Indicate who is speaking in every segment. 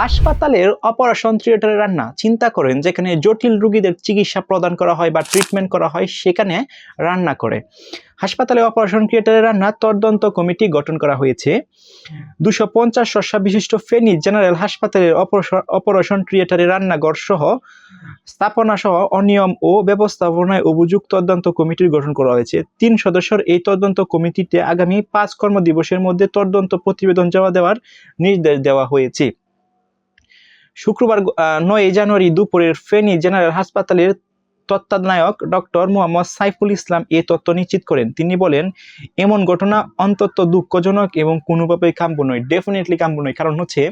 Speaker 1: হাসপাতালের অপারেশন থিয়েটারে রান্না, চিন্তা করেন যেখানে জটিল রোগীদের চিকিৎসা প্রদান করা হয় বা ট্রিটমেন্ট করা হয়, সেখানে রান্না করে। হাসপাতালে অপারেশন থিয়েটারে রান্না তদন্ত কমিটি গঠন করা হয়েছে। দুশো পঞ্চাশ শস্যা বিশিষ্ট ফেনী জেনারেল হাসপাতালের অপারেশন অপারেশন থিয়েটারে রান্নাঘর সহ স্থাপনা সহ অনিয়ম ও ব্যবস্থাপনায় অভিযোগ তদন্ত কমিটির গঠন করা হয়েছে। তিন সদস্যের এই তদন্ত কমিটিতে আগামী পাঁচ কর্মদিবসের মধ্যে তদন্ত প্রতিবেদন জমা দেওয়ার নির্দেশ দেওয়া হয়েছে। শুক্রবার নয় জানুয়ারি দুপুরের ফেনী জেনারেল হাসপাতালের তত্ত্বাবধায়ক ডক্টর মোহাম্মদ সাইফুল ইসলাম এ তথ্য নিশ্চিত করেন। তিনি বলেন, এমন ঘটনা অন্তত দুঃখজনক এবং কোনোভাবেই কাম্য নয়। ডেফিনেটলি কাম্য নয়। কারণ হচ্ছে,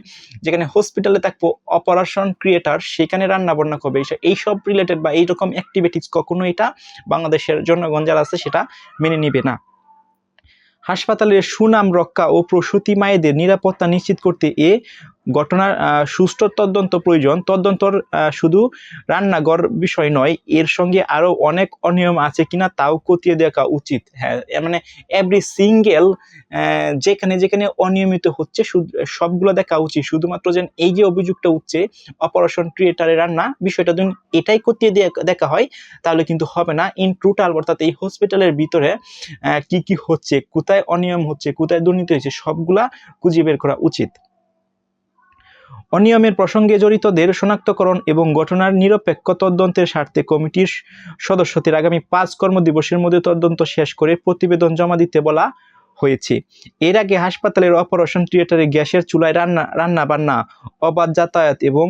Speaker 1: যেখানে হসপিটালে থাকব অপারেশন ক্রিয়েটার সেখানে রান্না বান্না করবে এইসব রিলেটেড বা এইরকম অ্যাক্টিভিটিস কখনো এটা বাংলাদেশের জনগণ যারা আছে, সেটা মেনে নিবে না। হাসপাতালের সুনাম রক্ষা ও প্রসূতি মায়েদের নিরাপত্তা নিশ্চিত করতে এ ঘটনার সুষ্ঠু তদন্ত প্রয়োজন। তদন্তর শুধু রান্নাঘর বিষয় নয়, এর সঙ্গে আরও অনেক অনিয়ম আছে কিনা তাও খতিয়ে দেখা উচিত। হ্যাঁ মানে এভরি সিঙ্গেল যেখানে যেখানে অনিয়মিত হচ্ছে সবগুলো দেখা উচিত। শুধুমাত্র যেন এই যে অভিযোগটা উঠছে অপারেশন থিয়েটারে রান্না বিষয়টা যদি এটাই দিয়ে- দেখা হয়, তাহলে কিন্তু হবে না। ইন টোটাল অর্থাৎ এই হসপিটালের ভিতরে কি কি হচ্ছে, কোথায় অনিয়ম হচ্ছে, কোথায় দুর্নীতি হচ্ছে, সবগুলা খুঁজে বের করা উচিত। অনিয়মের প্রসঙ্গে জড়িতদের শনাক্তকরণ এবং ঘটনার নিরপেক্ষ তদন্তের স্বার্থে কমিটির সদস্যদের আগামী পাঁচ কর্মদিবসের মধ্যে তদন্ত শেষ করে প্রতিবেদন জমা দিতে বলা হয়েছে। এর আগে হাসপাতালের অপারেশন থিয়েটারে গ্যাসের চুলায় রান্না রান্না বান্না অবাধ যাতায়াত এবং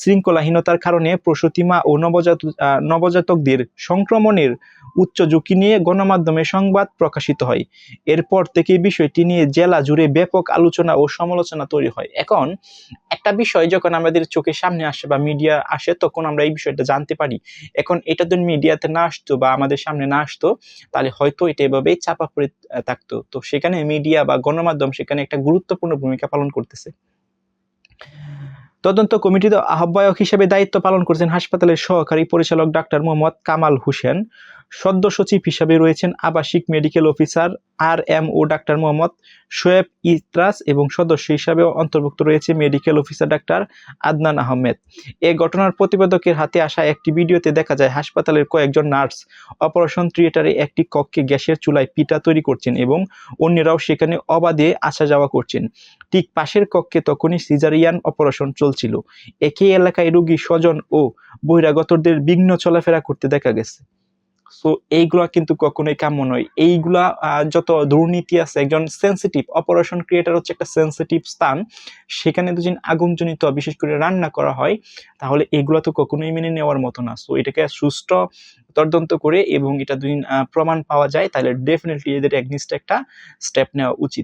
Speaker 1: শৃঙ্খলাহীনতার কারণে প্রসূতিমা ও নবজাত নবজাতকদের সংক্রমণের উচ্চ ঝুঁকি নিয়ে গণমাধ্যমে সংবাদ প্রকাশিত হয়। এরপর থেকে বিষয়টি নিয়ে জেলা জুড়ে ব্যাপক আলোচনা ও সমালোচনা তৈরি হয়। এখন একটা বিষয় যখন আমাদের চোখের সামনে আসে বা মিডিয়া আসে, তখন আমরা এই বিষয়টা জানতে পারি। এখন এটা যদি মিডিয়াতে না আসতো বা আমাদের সামনে না আসতো, তাহলে হয়তো এটা এভাবেই চাপা পড়ে থাকতো। তো সেখানে মিডিয়া বা গণমাধ্যম সেখানে একটা গুরুত্বপূর্ণ ভূমিকা পালন করতেছে। তদন্ত কমিটিতে আহ্বায়ক হিসেবে দায়িত্ব পালন করছেন হাসপাতালের সহকারী পরিচালক ডাক্তার মোহাম্মদ কামাল হোসেন। সদ্য সচিব হিসাবে রয়েছেন আবাসিক medical officer R M O doctor Mohammad Shoaib Itras এবং সদস্য হিসাবে অন্তর্ভুক্ত রয়েছে মেডিকেল অফিসার ডাক্তার আদনান আহমেদ। এ ঘটনার প্রতিবেদকের হাতে আসা একটি ভিডিওতে দেখা যায়, হাসপাতালের কয়েকজন নার্স অপারেশন থিয়েটারে একটি কক্ষে গ্যাসের চুলায় পিঠা তৈরি করছেন এবং অন্যরাও সেখানে অবাধে আসা যাওয়া করছেন। ঠিক পাশের কক্ষে তখনই সিজারিয়ান অপারেশন চলছিল। একই এলাকায় রোগী স্বজন ও বহিরাগতদের বিঘ্ন চলাফেরা করতে দেখা গেছে। সো এইগুলা কিন্তু কখনোই কাম্য নয়। এইগুলা যত দুর্নীতি আছে একজন সেন্সিটিভ অপারেশন ক্রিয়েটার হচ্ছে একটা সেন্সিটিভ স্থান। সেখানে যদি আগুনজনিত বিশেষ করে রান্না করা হয় তাহলে এগুলা তো কখনোই মেনে নেওয়ার মতো না। সো এটাকে সুষ্ঠু তদন্ত করে এবং এটা আহ, প্রমাণ পাওয়া যায় তাহলে ডেফিনেটলি এদের একনিস্ট একটা স্টেপ নেওয়া উচিত।